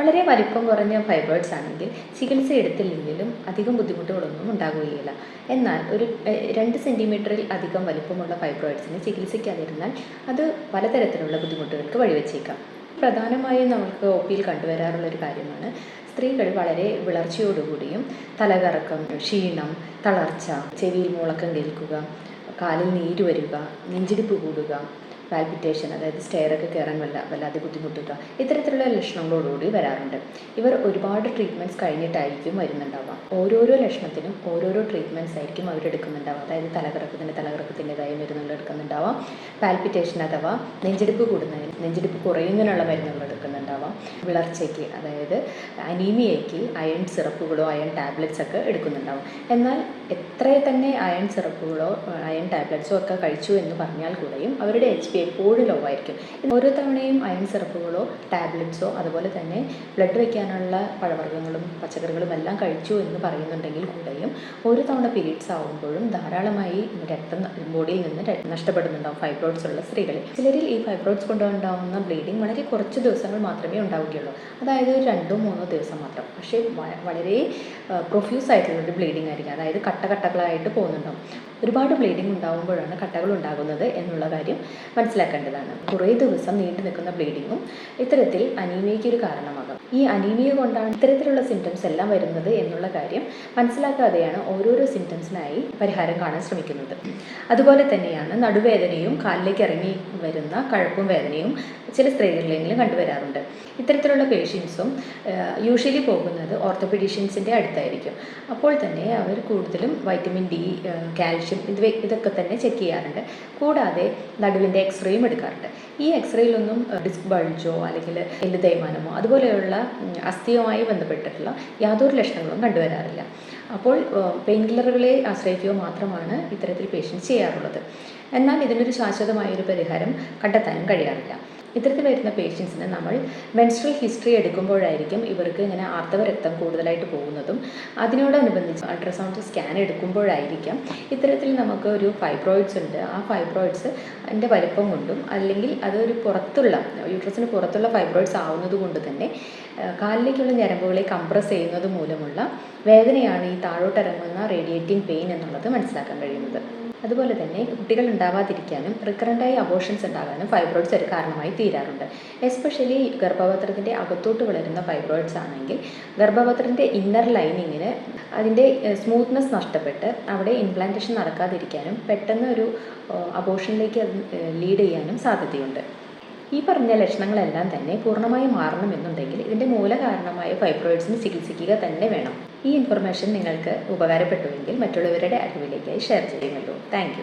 വളരെ വലിപ്പം കുറഞ്ഞ ഫൈബ്രോയിഡ്സ് ആണെങ്കിൽ ചികിത്സ എടുത്തില്ലെങ്കിലും അധികം ബുദ്ധിമുട്ടുകളൊന്നും ഉണ്ടാകുകയില്ല. എന്നാൽ ഒരു രണ്ട് സെന്റിമീറ്ററിൽ അധികം വലിപ്പമുള്ള ഫൈബ്രോയിഡ്സിന് ചികിത്സിക്കാതിരുന്നാൽ അത് പലതരത്തിലുള്ള ബുദ്ധിമുട്ടുകൾക്ക് വഴിവെച്ചേക്കാം. പ്രധാനമായും നമുക്ക് ഒ പിയിൽ കണ്ടുവരാറുള്ള ഒരു കാര്യമാണ് സ്ത്രീകൾ വളരെ വിളർച്ചയോടുകൂടിയും തലകറക്കം ക്ഷീണം തളർച്ച ചെവിയിൽ മുളക്കം കേൾക്കുക കാലിൽ നീര് വരിക നെഞ്ചിടിപ്പ് കൂടുക പാൽപിറ്റേഷൻ അതായത് സ്റ്റെയറൊക്കെ കയറാൻ വല്ല വല്ലാതെ ബുദ്ധിമുട്ടുക ഇത്തരത്തിലുള്ള ലക്ഷണങ്ങളോടുകൂടി വരാറുണ്ട്. ഇവർ ഒരുപാട് ട്രീറ്റ്മെന്റ്സ് കഴിഞ്ഞിട്ടായിരിക്കും വരുന്നുണ്ടാവുക. ഓരോരോ ലക്ഷണത്തിനും ഓരോരോ ട്രീറ്റ്മെന്റ്സ് ആയിരിക്കും അവർ അവരെടുക്കുന്നുണ്ടാവുക അതായത് തലകറക്കത്തിന് തലകറക്കത്തിന്റെതായ മരുന്നുകൾ എടുക്കുന്നുണ്ടാവാം. പാൽപിറ്റേഷൻ അഥവാ നെഞ്ചെടുപ്പ് കൂടുന്നതിന് നെഞ്ചെടുപ്പ് കുറയുന്നതിനുള്ള മരുന്നുകൾ എടുക്കുന്നുണ്ടാവാം. വിളർച്ചയ്ക്ക് അതായത് അനീമിയയ്ക്ക് അയൺ സിറപ്പുകളോ അയൺ ടാബ്ലറ്റ്സ് ഒക്കെ എടുക്കുന്നുണ്ടാവും. എന്നാൽ എത്ര തന്നെ അയൺ സിറപ്പുകളോ അയൺ ടാബ്ലറ്റ്സോ ഒക്കെ കഴിച്ചു എന്ന് പറഞ്ഞാൽ കൂടെയും അവരുടെ എച്ച് പി എപ്പോഴും ലോ ആയിരിക്കും. ഓരോ തവണയും അയൺ സിറപ്പുകളോ ടാബ്ലറ്റ്സോ അതുപോലെ തന്നെ ബ്ലഡ് വയ്ക്കാനുള്ള പഴവർഗങ്ങളും പച്ചക്കറികളും എല്ലാം കഴിച്ചു എന്ന് പറയുന്നുണ്ടെങ്കിൽ കൂടെയും ഓരോ തവണ പീരീഡ്സ് ആകുമ്പോഴും ധാരാളമായി രക്തം ബോഡിയിൽ നിന്ന് നഷ്ടപ്പെടുന്നുണ്ടാവും ഫൈബ്രോയിഡ്സ് ഉള്ള സ്ത്രീകളിൽ ചിലരിൽ ഈ ഫൈബ്രോയിഡ്സ് കൊണ്ടുണ്ടാവുന്ന ബ്ലീഡിങ് വളരെ കുറച്ച് ദിവസങ്ങൾ മാത്രമേ ഉണ്ടാവുകയുള്ളൂ. അതായത് ഒരു രണ്ടോ മൂന്നോ ദിവസം മാത്രം. പക്ഷേ വളരെ പ്രൊഫ്യൂസ് ആയിട്ടുള്ള ഒരു ബ്ലീഡിങ് ആയിരിക്കും. അതായത് കട്ടകട്ടകളായിട്ട് പോകുന്നുണ്ടാവും. ഒരുപാട് ബ്ലീഡിങ് ഉണ്ടാകുമ്പോഴാണ് കട്ടകൾ ഉണ്ടാകുന്നത് എന്നുള്ള കാര്യം മനസ്സിലാക്കേണ്ടതാണ്. കുറേ ദിവസം നീണ്ടു നിൽക്കുന്ന ബ്ലീഡിങ്ങും ഇത്തരത്തിൽ അനീമിയയ്ക്ക് ഒരു കാരണമാകും. ഈ അനീമിയ കൊണ്ടാണ് ഇത്തരത്തിലുള്ള സിംറ്റംസ് എല്ലാം വരുന്നത് എന്നുള്ള കാര്യം മനസ്സിലാക്കാതെയാണ് ഓരോരോ സിംറ്റംസിനായി പരിഹാരം കാണാൻ ശ്രമിക്കുന്നത് അതുപോലെ തന്നെയാണ് നടുവേദനയും കാലിലേക്ക് ഇറങ്ങി വരുന്ന കഴപ്പും വേദനയും ചില സ്ത്രീകളിലെങ്കിലും കണ്ടുവരാറുണ്ട്. ഇത്തരത്തിലുള്ള പേഷ്യൻസും യൂഷ്വലി പോകുന്നത് ഓർത്തോപീഡീഷ്യൻസിന്റെ അടുത്തായിരിക്കും. അപ്പോൾ തന്നെ അവർ കൂടുതലും വൈറ്റമിൻ ഡി കാൽഷ്യം ഇത് ഇതൊക്കെ തന്നെ ചെക്ക് ചെയ്യാറുണ്ട്. കൂടാതെ നടുവിന്റെ എക്സ്റേയും എടുക്കാറുണ്ട്. ഈ എക്സ്റേയിലൊന്നും ഡിസ്ക് ബൾജോ അല്ലെങ്കിൽ എല്ല് തേയ്മാനമോ അതുപോലെയുള്ള അസ്ഥിയുമായി ബന്ധപ്പെട്ടിട്ടുള്ള യാതൊരു ലക്ഷണങ്ങളും കണ്ടുവരാറില്ല. അപ്പോൾ പെയിൻ കില്ലറുകളെ ആശ്രയിക്കുക മാത്രമാണ് ഇത്തരത്തിൽ പേഷ്യൻസ് ചെയ്യാറുള്ളത്. എന്നാൽ ഇതിനൊരു ശാശ്വതമായൊരു പരിഹാരം കണ്ടെത്താനും കഴിയാറില്ല. ഇത്തരത്തിൽ വരുന്ന പേഷ്യൻസിന് നമ്മൾ മെൻസ്ട്രൽ ഹിസ്റ്ററി എടുക്കുമ്പോഴായിരിക്കും ഇവർക്ക് ഇങ്ങനെ ആർത്തവ രക്തം കൂടുതലായിട്ട് പോകുന്നതും. അതിനോടനുബന്ധിച്ച് അൾട്രാസൗണ്ട് സ്കാൻ എടുക്കുമ്പോഴായിരിക്കാം ഇത്തരത്തിൽ നമുക്ക് ഒരു ഫൈബ്രോയിഡ്സ് ഉണ്ട്. ആ ഫൈബ്രോയിഡ്സ് അതിന്റെ വലിപ്പം കൊണ്ടും അല്ലെങ്കിൽ അതൊരു പുറത്തുള്ള യൂട്രസിന് പുറത്തുള്ള ഫൈബ്രോയിഡ്സ് ആവുന്നത് കൊണ്ട് തന്നെ കാലിലേക്കുള്ള ഞരമ്പുകളെ കംപ്രസ് ചെയ്യുന്നത് മൂലമുള്ള വേദനയാണ് ഈ താഴോട്ടിറങ്ങുന്ന റേഡിയേറ്റിംഗ് പെയിൻ എന്നുള്ളത് മനസ്സിലാക്കാൻ കഴിയുന്നത്. അതുപോലെ തന്നെ കുട്ടികൾ ഉണ്ടാവാതിരിക്കാനും റിക്കറന്റായി അബോഷൻസ് ഉണ്ടാകാനും ഫൈബ്രോയിഡ്സ് ഒരു കാരണമായി തീരാറുണ്ട്. എസ്പെഷ്യലി ഗർഭപത്രത്തിന്റെ അകത്തോട്ട് വളരുന്ന ഫൈബ്രോയിഡ്സ് ആണെങ്കിൽ ഗർഭപത്രത്തിന്റെ ഇന്നർ ലൈനിങ്ങിന് അതിന്റെ സ്മൂത്ത്നെസ് നഷ്ടപ്പെട്ട് അവിടെ ഇംപ്ലാന്റേഷൻ നടക്കാതിരിക്കാനും പെട്ടെന്ന് ഒരു അബോഷനിലേക്ക് ലീഡ് ചെയ്യാനും സാധ്യതയുണ്ട്. ഈ പറഞ്ഞ ലക്ഷണങ്ങളെല്ലാം തന്നെ പൂർണമായി മാറണമെന്നുണ്ടെങ്കിൽ ഇതിന്റെ മൂലകാരണമായ ഫൈബ്രോയിഡ്സിന് ചികിത്സിക്കുക തന്നെ വേണം. ഈ ഇൻഫർമേഷൻ നിങ്ങൾക്ക് ഉപകാരപ്പെട്ടുവെങ്കിൽ മറ്റുള്ളവരുടെ അറിവിലേക്കായി ഷെയർ ചെയ്യുമല്ലോ. താങ്ക്